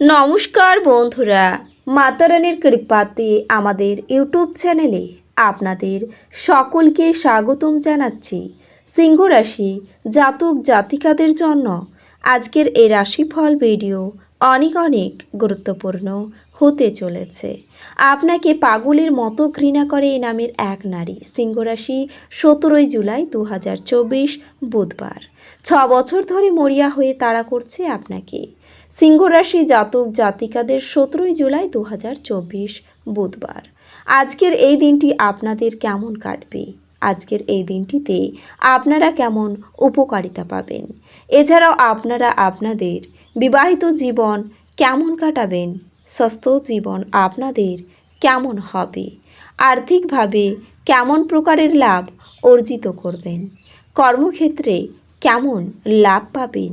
নমস্কার বন্ধুরা মাতারানির কৃপাতে আমাদের ইউটিউব চ্যানেলে আপনাদের সকলকে স্বাগতম জানাচ্ছি। সিংহ রাশি জাতক জাতিকাদের জন্য আজকের এই রাশিফল ভিডিও অনেক অনেক গুরুত্বপূর্ণ হতে চলেছে। আপনাকে পাগলের মতো ঘৃণা করে এই নামের এক নারী সিংহ রাশি সতেরোই জুলাই দু হাজার চব্বিশ বুধবার। ছ বছর ধরে মরিয়া হয়ে তাড়া করছে আপনাকে। সিংহ রাশি জাতক জাতিকাদের সতেরোই জুলাই দু হাজার চব্বিশ বুধবার। আজকের এই দিনটি আপনাদের কেমন কাটবে? আজকের এই দিনটিতে আপনারা কেমন উপকারিতা পাবেন? এছাড়াও আপনারা আপনাদের বিবাহিত জীবন কেমন কাটাবেন? স্বাস্থ্য জীবন আপনাদের কেমন হবে? আর্থিকভাবে কেমন প্রকারের লাভ অর্জিত করবেন? কর্মক্ষেত্রে কেমন লাভ পাবেন?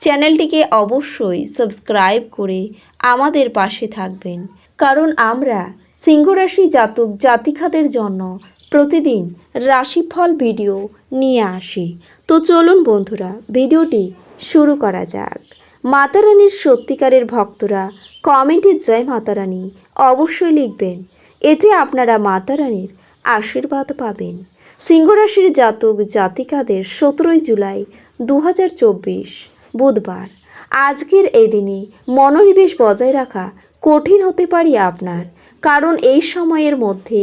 চ্যানেলটিকে অবশ্যই সাবস্ক্রাইব করে আমাদের পাশে থাকবেন। কারণ আমরা সিংহরাশি জাতক জাতিকাদের জন্য প্রতিদিন রাশিফল ভিডিও নিয়ে আসি। তো চলুন বন্ধুরা, ভিডিওটি শুরু করা যাক। মাতারানীর সত্যিকারের ভক্তরা কমেন্টে জয় মাতারানী অবশ্যই লিখবেন। এতে আপনারা মাতারানীর আশীর্বাদ পাবেন। সিংহরাশির জাতক জাতিকাদের সতেরোই জুলাই দু হাজার চব্বিশ বুধবার। আজকের এই দিনে মনোনিবেশ বজায় রাখা কঠিন হতে পারে আপনার, কারণ এই সময়ের মধ্যে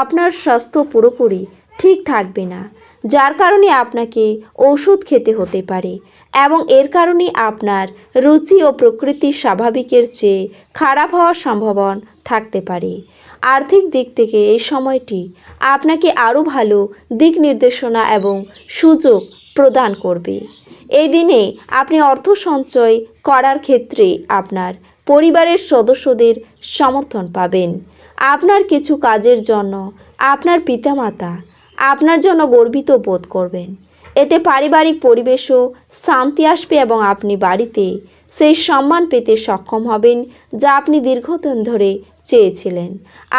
আপনার স্বাস্থ্য পুরোপুরি ঠিক থাকবে না, যার কারণে আপনাকে ওষুধ খেতে হতে পারে এবং এর কারণে আপনার রুচি ও প্রকৃতির স্বাভাবিকের চেয়ে খারাপ হওয়ার সম্ভাবনা থাকতে পারে। আর্থিক দিক থেকে এই সময়টি আপনাকে আরও ভালো দিক নির্দেশনা এবং সুযোগ প্রদান করবে। এই দিনে আপনি অর্থ সঞ্চয় করার ক্ষেত্রে আপনার পরিবারের সদস্যদের সমর্থন পাবেন। আপনার কিছু কাজের জন্য আপনার পিতামাতা আপনার জন্য গর্বিত বোধ করবেন। এতে পারিবারিক পরিবেশও শান্তি আসবে এবং আপনি বাড়িতে সেই সম্মান পেতে সক্ষম হবেন যা আপনি দীর্ঘদিন ধরে চেয়েছিলেন।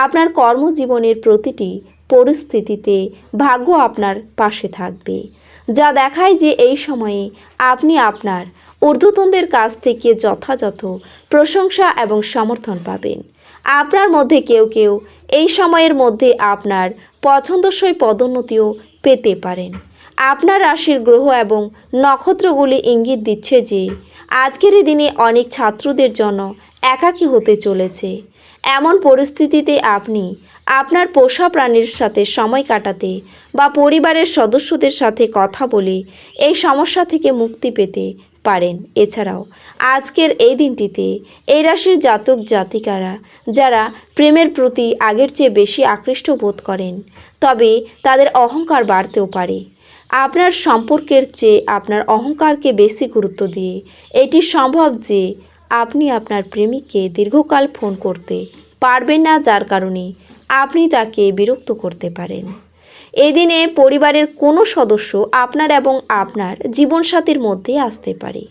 আপনার কর্মজীবনের প্রতিটি পরিস্থিতিতে ভাগ্য আপনার পাশে থাকবে। যা দেখায় যে এই সময়ে আপনি আপনার ঊর্ধ্বতনদের কাছ থেকে যথাযথ প্রশংসা এবং সমর্থন পাবেন। আপনার মধ্যে কেউ কেউ এই সময়ের মধ্যে আপনার পছন্দসই পদোন্নতিও পেতে পারেন। আপনার রাশির গ্রহ এবং নক্ষত্রগুলি ইঙ্গিত দিচ্ছে যে, আজকের দিনে অনেক ছাত্রদের জন্য একাকী হতে চলেছে। এমন পরিস্থিতিতে আপনি আপনার পোষা প্রাণীর সাথে সময় কাটাতে বা পরিবারের সদস্যদের সাথে কথা বলে এই সমস্যা থেকে মুক্তি পেতে পারেন। এছাড়াও, আজকের এই দিনটিতে এই রাশির জাতক জাতিকারা যারা প্রেমের প্রতি আগের চেয়ে বেশি আকৃষ্ট বোধ করেন, তবে তাদের অহংকার বাড়তেও পারে। আপনার সম্পর্কের চেয়ে আপনার অহংকারকে বেশি গুরুত্ব দিয়ে এটি সম্ভব যে আপনি আপনার প্রেমিককে দীর্ঘকাল ফোন করতে পারবেন না যার কারণে আপনি তাকে বিরক্ত করতে পারেন। এই দিনে পরিবারের কোনো সদস্য আপনার এবং আপনার জীবনসাথীর মধ্যে আসতে পারে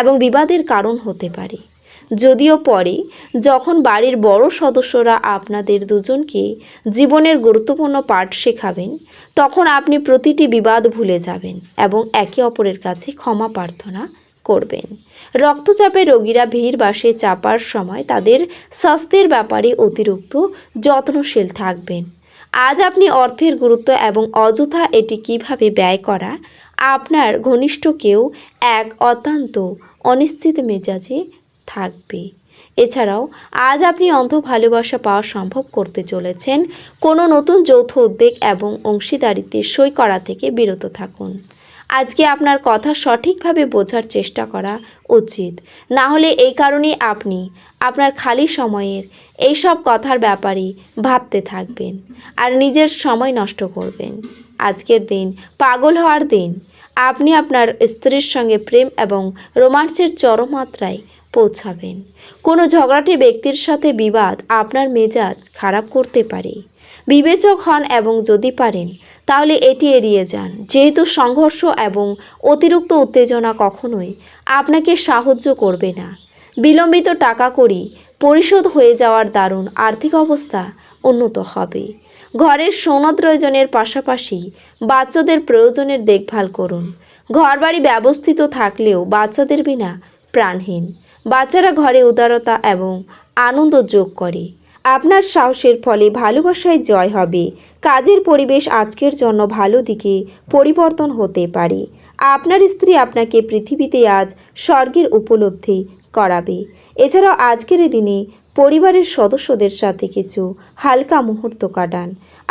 এবং বিবাদের কারণ হতে পারে। যদিও পরে যখন বাড়ির বড় সদস্যরা আপনাদের দুজনকে জীবনের গুরুত্বপূর্ণ পাঠ শেখাবেন, তখন আপনি প্রতিটি বিবাদ ভুলে যাবেন এবং একে অপরের কাছে ক্ষমা প্রার্থনা করবেন। রক্তচাপে রোগীরা ভিড় বাসে চাপার সময় তাদের স্বাস্থ্যের ব্যাপারে অতিরিক্ত যত্নশীল থাকবেন। আজ আপনি অর্থের গুরুত্ব এবং অযথা এটি কীভাবে ব্যয় করা, আপনার ঘনিষ্ঠ কেউ এক অত্যন্ত অনিশ্চিত মেজাজে থাকবে। এছাড়াও, আজ আপনি অন্ধ ভালোবাসা পাওয়া সম্ভব করতে চলেছেন। কোনো নতুন যৌথ উদ্যোগ এবং অংশীদারিত্বে সই করা থেকে বিরত থাকুন। আজকে আপনার কথা সঠিকভাবে বোঝার চেষ্টা করা উচিত। না হলে এই কারণেই আপনি আপনার খালি সময়ের এইসব কথার ব্যাপারে ভাবতে থাকবেন আর নিজের সময় নষ্ট করবেন। আজকের দিন পাগল হওয়ার দিন। আপনি আপনার স্ত্রীর সঙ্গে প্রেম এবং রোমান্সের চরম মাত্রায় পৌঁছাবেন। কোনো ঝগড়াটি ব্যক্তির সাথে বিবাদ আপনার মেজাজ খারাপ করতে পারে। বিবেচক হন এবং যদি পারেন, তাহলে এটি এড়িয়ে যান। যেহেতু সংঘর্ষ এবং অতিরিক্ত উত্তেজনা কখনোই আপনাকে সাহায্য করবে না। বিলম্বিত টাকা করি, পরিশোধ হয়ে যাওয়ার দারুণ আর্থিক অবস্থা উন্নত হবে। ঘরের সনদ প্রয়োজনের পাশাপাশি বাচ্চাদের প্রয়োজনের দেখভাল করুন। ঘরবাড়ি ব্যবস্থিত থাকলেও বাচ্চাদের বিনা প্রাণহীন। বাচ্চারা ঘরে উদারতা এবং আনন্দ যোগ করে। আপনার সাহসের ফলে ভালোবাসায় জয় হবে। কাজের পরিবেশ আজকের জন্য ভালো দিকে পরিবর্তন হতে পারে। আপনার স্ত্রী আপনাকে পৃথিবীতে আজ স্বর্গের উপলব্ধি করাবে। এছাড়াও আজকের দিনে পরিবারের সদস্যদের সাথে কিছু হালকা মুহূর্ত কাটান।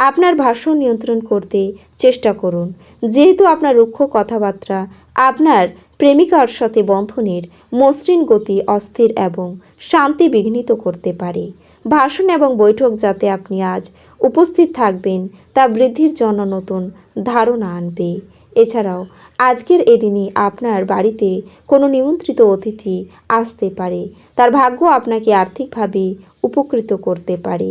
আপনার ভাষণ নিয়ন্ত্রণ করতে চেষ্টা করুন। যেহেতু আপনার রুক্ষ কথাবার্তা আপনার প্রেমিকার সাথে বন্ধনের মসৃণ গতি অস্থির এবং শান্তি বিঘ্নিত করতে পারে। ভাষণ এবং বৈঠক যাতে আপনি আজ উপস্থিত থাকবেন, তা বৃদ্ধির জন্য নতুন ধারণা আনবে। এছাড়াও, আজকের এদিনই আপনার বাড়িতে কোনো নিমন্ত্রিত অতিথি আসতে পারে। তার ভাগ্য আপনাকে আর্থিকভাবে উপকৃত করতে পারে।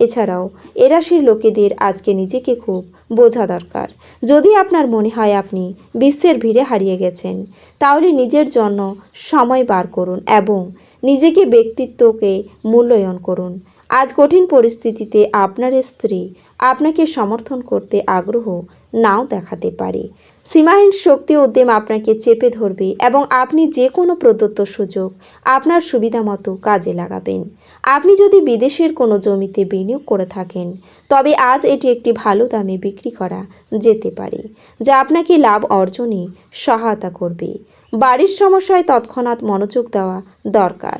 এছাড়াও এরাশির লোকেদের আজকে নিজেকে খুব বোঝা দরকার। যদি আপনার মনে হয় আপনি বিশ্বের ভিড়ে হারিয়ে গেছেন, তাহলে নিজের জন্য সময় বার করুন এবং নিজেকে ব্যক্তিত্বকে মূল্যায়ন করুন। আজ কঠিন পরিস্থিতিতে আপনার স্ত্রী আপনাকে সমর্থন করতে আগ্রহ নাও দেখাতে পারে। সীমাহীন শক্তি উদ্যম আপনাকে চেপে ধরবে এবং আপনি যে কোনো প্রদত্ত সুযোগ আপনার সুবিধা মতো কাজে লাগাবেন। আপনি যদি বিদেশের কোনো জমিতে বিনিয়োগ করে থাকেন, তবে আজ এটি একটি ভালো দামে বিক্রি করা যেতে পারে, যা আপনাকে লাভ অর্জনে সহায়তা করবে। বাড়ির সমস্যায় তৎক্ষণাৎ মনোযোগ দেওয়া দরকার।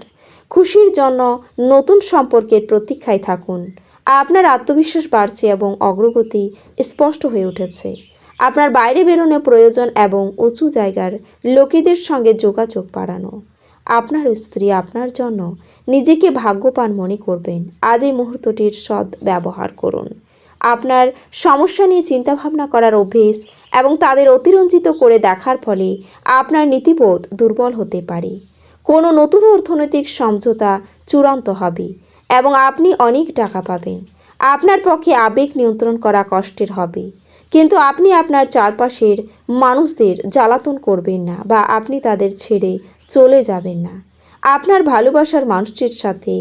খুশির জন্য নতুন সম্পর্কের প্রতীক্ষায় থাকুন। আপনার আত্মবিশ্বাস বাড়ছে এবং অগ্রগতি স্পষ্ট হয়ে উঠেছে। আপনার বাইরে বেরোনো প্রয়োজন এবং উঁচু জায়গার লোকেদের সঙ্গে যোগাযোগ বাড়ানো। আপনার স্ত্রী আপনার জন্য নিজেকে ভাগ্যবান মনে করবেন। আজ এই মুহূর্তটির সৎ ব্যবহার করুন। আপনার সমস্যা নিয়ে চিন্তাভাবনা করার অভ্যেস এবং তাদের অতিরঞ্জিত করে দেখার ফলে আপনার নীতিবোধ দুর্বল হতে পারে। কোনো নতুন অর্থনৈতিক সমঝোতা চূড়ান্ত হবে এবং আপনি অনেক টাকা পাবেন। আপনার পক্ষে আবেগ নিয়ন্ত্রণ করা কষ্টের হবে। কিন্তু আপনি আপনার চারপাশের মানুষদের জ্বালাতন করবেন না বা আপনি তাদের ছেড়ে চলে যাবেন না। আপনার ভালোবাসার মানুষটির সাথে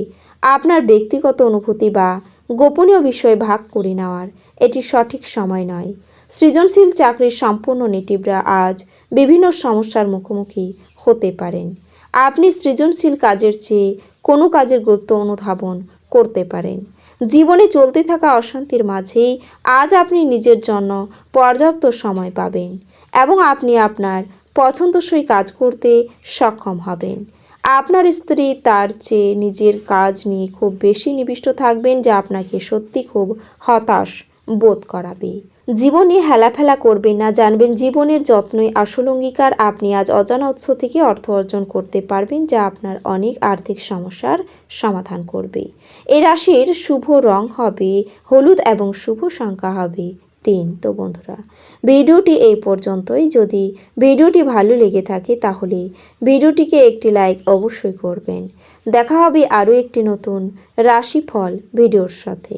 আপনার ব্যক্তিগত অনুভূতি বা গোপনীয় বিষয় ভাগ করে নেওয়ার এটি সঠিক সময় নয়। সৃজনশীল চাকরির সম্পূর্ণ নেটিভরা আজ বিভিন্ন সমস্যার মুখোমুখি হতে পারেন। আপনি সৃজনশীল কাজের চেয়ে কোনো কাজের গুরুত্ব অনুধাবন করতে পারেন। জীবনে চলতে থাকা অশান্তির মাঝেই আজ আপনি নিজের জন্য পর্যাপ্ত সময় পাবেন এবং আপনি আপনার পছন্দসই কাজ করতে সক্ষম হবেন। আপনার স্ত্রী তার চেয়ে নিজের কাজ নিয়ে খুব বেশি নিবিষ্ট থাকবেন, যা আপনাকে সত্যি খুব হতাশ বোধ করাবে। জীবনে হেলাফেলা করবেন না, জানবেন জীবনের যত্নই আসল অঙ্গীকার। আপনি আজ অজানা উৎস থেকে অর্থ অর্জন করতে পারবেন, যা আপনার অনেক আর্থিক সমস্যার সমাধান করবে। এ রাশির শুভ রং হবে হলুদ এবং শুভ সংখ্যা হবে তিন। তো বন্ধুরা, ভিডিওটি এই পর্যন্তই। যদি ভিডিওটি ভালো লেগে থাকে, তাহলে ভিডিওটিকে একটি লাইক অবশ্যই করবেন। দেখা হবে আরও একটি নতুন রাশিফল ভিডিওর সাথে।